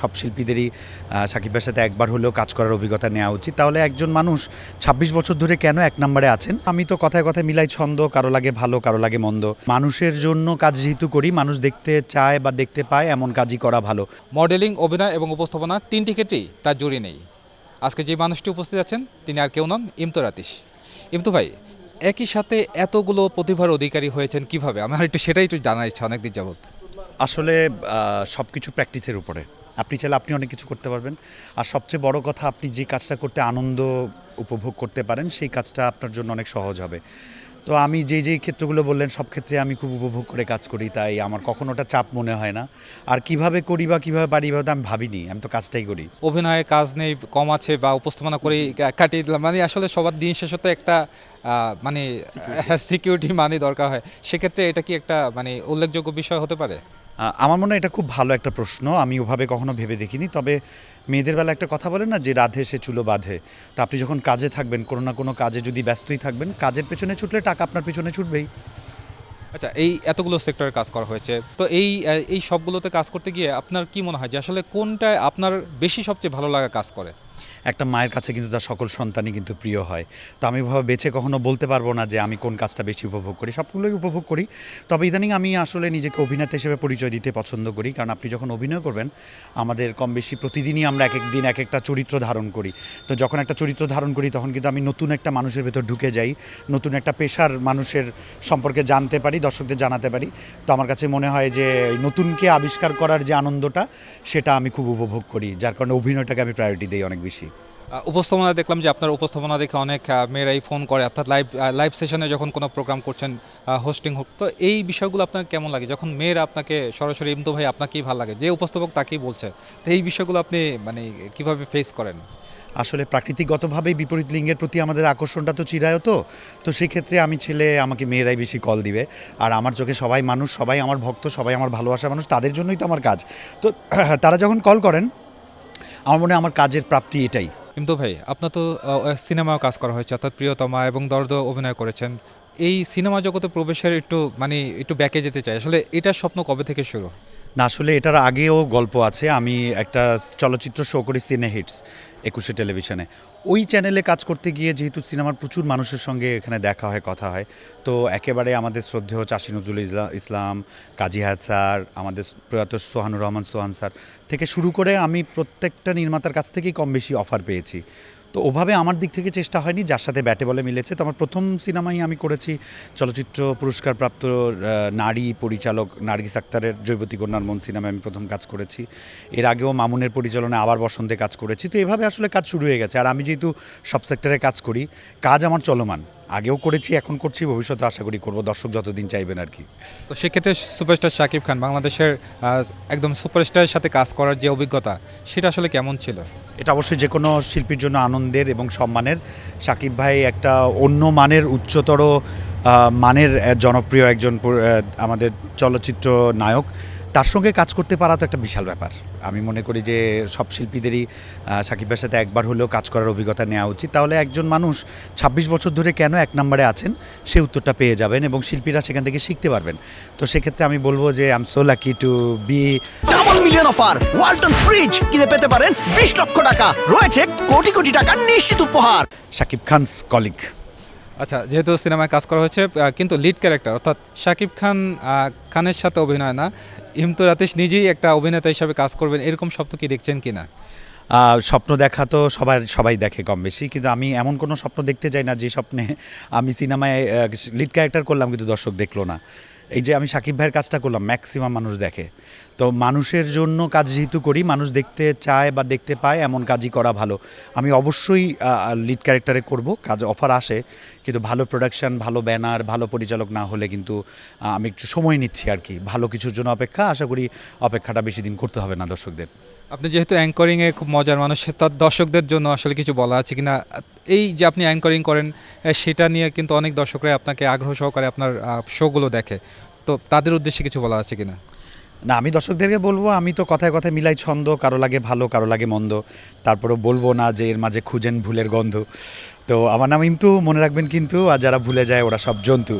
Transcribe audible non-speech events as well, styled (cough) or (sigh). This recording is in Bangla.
সব শিল্পীদেরই সাকিবের সাথে একবার হলেও কাজ করার অভিজ্ঞতা নেওয়া উচিত। তাহলে একজন মানুষ ২৬ বছর ধরে কেন এক নম্বরে আছেন? আমি তো কথায় কথায় মিলাই ছন্দ কারও লাগে ভালো কারও লাগে মন্দ। মানুষের জন্য কাজ যেহেতু করি মানুষ দেখতে চায় বা দেখতে পায় এমন কাজই করা ভালো। মডেলিং অভিনয় এবং উপস্থাপনা তিনটি ক্ষেত্রেই তার জুড়ি নেই। আজকে যে মানুষটি উপস্থিত আছেন তিনি আর কেউ নন ইমতো রাতিশ। ইমতো ভাই একই সাথে এতগুলো প্রতিভার অধিকারী হয়েছেন কীভাবে? আমার একটু সেটাই একটু জানার ইচ্ছা অনেকদিন যাবত আসলে সব কিছু প্র্যাকটিসের উপরে। আপনি চাইলে আপনি অনেক কিছু করতে পারবেন। আর সবচেয়ে বড় কথা আপনি যে কাজটা করতে আনন্দ উপভোগ করতে পারেন সেই কাজটা আপনার জন্য অনেক সহজ হবে। তো আমি যে যে ক্ষেত্রগুলো বললেন সব ক্ষেত্রে আমি খুব উপভোগ করে কাজ করি তাই আমার কখনো ওটা চাপ মনে হয় না। আর কীভাবে করি বা কীভাবে পারি এভাবে আমি ভাবিনি আমি তো কাজটাই করি। অভিনয়ে কাজ নেই কম আছে বা উপস্থাপনা করে কাটিয়ে দিলাম মানে আসলে সবার দিন শেষে তো একটা মানে সিকিউরিটি (laughs) মানি দরকার হয়। সেক্ষেত্রে এটা কি একটা মানে উল্লেখযোগ্য বিষয় হতে পারে? আমার মনে হয় এটা খুব ভালো একটা প্রশ্ন। আমি ওভাবে কখনো ভেবে দেখিনি। তবে মেয়েদের বেলা একটা কথা বলে না যে, রাধে সে চুলো বাঁধে। তো আপনি যখন কাজে থাকবেন, কোনো না কোনো কাজে যদি ব্যস্তই থাকবেন, কাজের পেছনে ছুটলে টাকা আপনার পেছনে ছুটবেই। আচ্ছা এই এতগুলো সেক্টরে কাজ করা হয়েছে। তো এই এই সবগুলোতে কাজ করতে গিয়ে আপনার কি মনে হয় যে, আসলে কোনটায় আপনার বেশি সবচেয়ে ভালো লাগা কাজ করে? একটা মায়ের কাছে কিন্তু তার সকল সন্তানই কিন্তু প্রিয় হয়। তো আমি ভাবে বেছে কখনো বলতে পারব না যে আমি কোন কাজটা বেশি উপভোগ করি, সবগুলোই উপভোগ করি। তবে ইদানিং আমি আসলে নিজেকে অভিনেতা হিসেবে পরিচয় দিতে পছন্দ করি, কারণ আপনি যখন অভিনয় করবেন, আমাদের কম বেশি প্রতিদিনই আমরা এক এক দিন এক একটা চরিত্র ধারণ করি। তো যখন একটা চরিত্র ধারণ করি, তখন কিন্তু আমি নতুন একটা মানুষের ভেতর ঢুকে যাই, নতুন একটা পেশার মানুষের সম্পর্কে জানতে পারি, দর্শকদের জানাতে পারি। তো আমার কাছে মনে হয় যে নতুনকে আবিষ্কার করার যে আনন্দটা, সেটা আমি খুব উপভোগ করি, যার কারণে অভিনয়টাকে আমি প্রায়োরিটি দিই অনেক বেশি। উপস্থাপনা দেখলাম যে আপনার উপস্থাপনা দেখে অনেক মেয়েরাই ফোন করে। অর্থাৎ লাইভ লাইভ সেশনে যখন কোনো প্রোগ্রাম করছেন হোস্টিং হোক, তো এই বিষয়গুলো আপনার কেমন লাগে? যখন মেয়েরা আপনাকে, সরাসরি ইমতো ভাই আপনাকেই ভালো লাগে, যে উপস্থাপক তাকেই বলছে, তো এই বিষয়গুলো আপনি মানে কীভাবে ফেস করেন? আসলে প্রাকৃতিকগতভাবেই বিপরীত লিঙ্গের প্রতি আমাদের আকর্ষণটা তো চিরায়ত, তো তো সেক্ষেত্রে আমি ছেলে, আমাকে মেয়েরাই বেশি কল দিবে। আর আমার চোখে সবাই মানুষ, সবাই আমার ভক্ত, সবাই আমার ভালোবাসা মানুষ, তাদের জন্যই তো আমার কাজ। তো (clears throat) তারা যখন কল করেন, আমার মনে হয় আমার কাজের প্রাপ্তি এটাই। ইমতো ভাই, আপনার তো সিনেমাও কাজ করা হয়েছে, অর্থাৎ প্রিয়তমা এবং দর্দ অভিনয় করেছেন। এই সিনেমা জগতে প্রবেশের একটু মানে একটু ব্যাকে যেতে চাই। আসলে এটার স্বপ্ন কবে থেকে শুরু? না, আসলে এটার আগেও গল্প আছে। আমি একটা চলচ্চিত্র শো করি সিনে হিটস একুশে টেলিভিশনে ওই চ্যানেলে কাজ করতে গিয়ে যেহেতু সিনেমার প্রচুর মানুষের সঙ্গে এখানে দেখা হয়, কথা হয়, তো একেবারে আমাদের শ্রদ্ধেয় চাষি নজরুল ইসলা- ইসলাম, কাজী হায়াত স্যার, আমাদের প্রয়াত সোহানুর রহমান, সোহান স্যার থেকে শুরু করে আমি প্রত্যেকটা নির্মাতার কাছ থেকেই কম বেশি অফার পেয়েছি। তো ওভাবে আমার দিক থেকে চেষ্টা হয়নি, যার সাথে ব্যাটে বলে মিলেছে। তো আমার প্রথম সিনেমাই আমি করেছি চলচ্চিত্র পুরস্কারপ্রাপ্ত প্রাপ্ত নারী পরিচালক নার্গিস আক্তারের জৈবতী কন্যার মন সিনেমায় আমি প্রথম কাজ করেছি। এর আগেও মামুনের পরিচালনায় আবার বসন্তে কাজ করেছি। তো এভাবে আসলে কাজ শুরু হয়ে গেছে। আর আমি যেহেতু সব সেক্টরে কাজ করি, কাজ আমার চলমান। আগেও করেছি এখন করছি ভবিষ্যতে আশা করি করব। দর্শক যতদিন চাইবেন আর কি। তো সেক্ষেত্রে সুপারস্টার শাকিব খান বাংলাদেশের একদম সুপারস্টারের সাথে কাজ করার যে অভিজ্ঞতা সেটা আসলে কেমন ছিল? এটা অবশ্যই যে কোনো শিল্পীর জন্য আনন্দের এবং সম্মানের। সাকিব ভাই একটা অন্য মানের উচ্চতর মানের জনপ্রিয় একজন আমাদের চলচ্চিত্র নায়ক। তার সঙ্গে কাজ করতে পারা তো একটা বিশাল ব্যাপার। আমি মনে করি যে সব শিল্পীদেরই সাকিব ভাইয়ের সাথে একবার হলেও কাজ করার অভিজ্ঞতা নেওয়া উচিত। তাহলে একজন মানুষ ২৬ বছর ধরে কেন এক নম্বরে আছেন সেই উত্তরটা পেয়ে যাবেন এবং শিল্পীরা সেখান থেকে শিখতে পারবেন। তো সেক্ষেত্রে আমি বলব যে I am so lucky to be double million offer Walton fridge কিনে পেতে পারেন বিশ লক্ষ টাকা। রয়েছে কোটি কোটি টাকার নিশ্চিত উপহার। শাকিব খানস কলিগ আচ্ছা যেহেতু সিনেমায় কাজ করা হয়েছে কিন্তু লিড ক্যারেক্টার অর্থাৎ শাকিব খান খানের সাথে অভিনয় না ইমতুর রাতেশ নিজেই একটা অভিনেতা হিসাবে কাজ করবেন, এরকম শব্দ কি দেখছেন কিনা? স্বপ্ন দেখা তো সবার, সবাই দেখে কম বেশি। কিন্তু আমি এমন কোনো স্বপ্ন দেখতে চাই না যে স্বপ্নে আমি সিনেমায় লিড ক্যারেক্টার করলাম কিন্তু দর্শক দেখল না। এই যে আমি সাকিব ভাইয়ের কাজটা করলাম ম্যাক্সিমাম মানুষ দেখে। তো মানুষের জন্য কাজ যেহেতু করি, মানুষ দেখতে চায় বা দেখতে পায়, এমন কাজই করা ভালো। আমি অবশ্যই লিড ক্যারেক্টারে করব, কাজ অফার আসে, কিন্তু ভালো প্রোডাকশন ভালো ব্যানার ভালো পরিচালক না হলে কিন্তু আমি একটু সময় নিচ্ছি আর কি। ভালো কিছুর জন্য অপেক্ষা, আশা করি অপেক্ষাটা বেশি দিন করতে হবে না দর্শকদের। আপনি যেহেতু অ্যাঙ্করিংয়ে খুব মজার মানুষ তার দর্শকদের জন্য আসলে কিছু বলা আছে কিনা? এই যে আপনি অ্যাঙ্করিং করেন সেটা নিয়ে কিন্তু অনেক দর্শকরা আপনাকে আগ্রহ সহকারে আপনার শোগুলো দেখে। তো তাদের উদ্দেশ্যে কিছু বলা আছে কিনা? না, আমি দর্শকদেরকে বলব, আমি তো কথায় কথায় মিলাই ছন্দ, কারও লাগে ভালো, কারও লাগে মন্দ। তারপরেও বলব না যে এর মাঝে খুঁজেন ভুলের গন্ধ। তো আমার নাম ইমতু, মনে রাখবেন কিন্তু, আর যারা ভুলে যায় ওরা সব জন্তু।